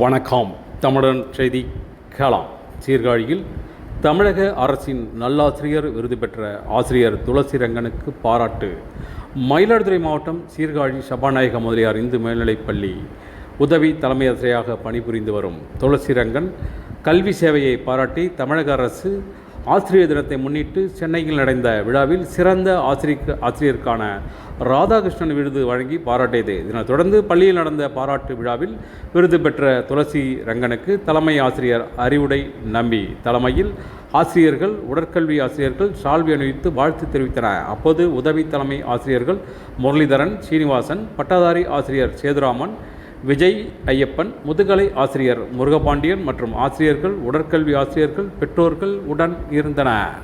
வணக்கம். தமிழன் செய்தி கலாம் சீர்காழியில் தமிழக அரசின் நல்லாசிரியர் விருது பெற்ற ஆசிரியர் துளசி ரங்கனுக்கு பாராட்டு. மயிலாடுதுறை மாவட்டம் சீர்காழி சபாநாயக முதலியார் இந்து மேல்நிலைப்பள்ளி உதவி தலைமை ஆசிரியராக பணிபுரிந்து வரும் துளசி ரங்கன் கல்வி சேவையை பாராட்டி தமிழக அரசு ஆசிரியர் தினத்தை முன்னிட்டு சென்னையில் நடந்த விழாவில் சிறந்த ஆசிரியர் ஆசிரியருக்கான ராதாகிருஷ்ணன் விருது வழங்கி பாராட்டியது. இதனைத் தொடர்ந்து பள்ளியில் நடந்த பாராட்டு விழாவில் விருது பெற்ற துளசி ரங்கனுக்கு தலைமை ஆசிரியர் அறிவுடை நம்பி தலைமையில் ஆசிரியர்கள் உடற்கல்வி ஆசிரியர்கள் சால்வி அணிவித்து வாழ்த்து தெரிவித்தனர். அப்போது உதவி தலைமை ஆசிரியர்கள் முரளிதரன் சீனிவாசன் பட்டதாரி ஆசிரியர் சேதுராமன் விஜய் ஐயப்பன் முதுகலை ஆசிரியர் முருகபாண்டியன் மற்றும் ஆசிரியர்கள் உடற்கல்வி ஆசிரியர்கள் பெற்றோர்கள் உடன் இருந்தனர்.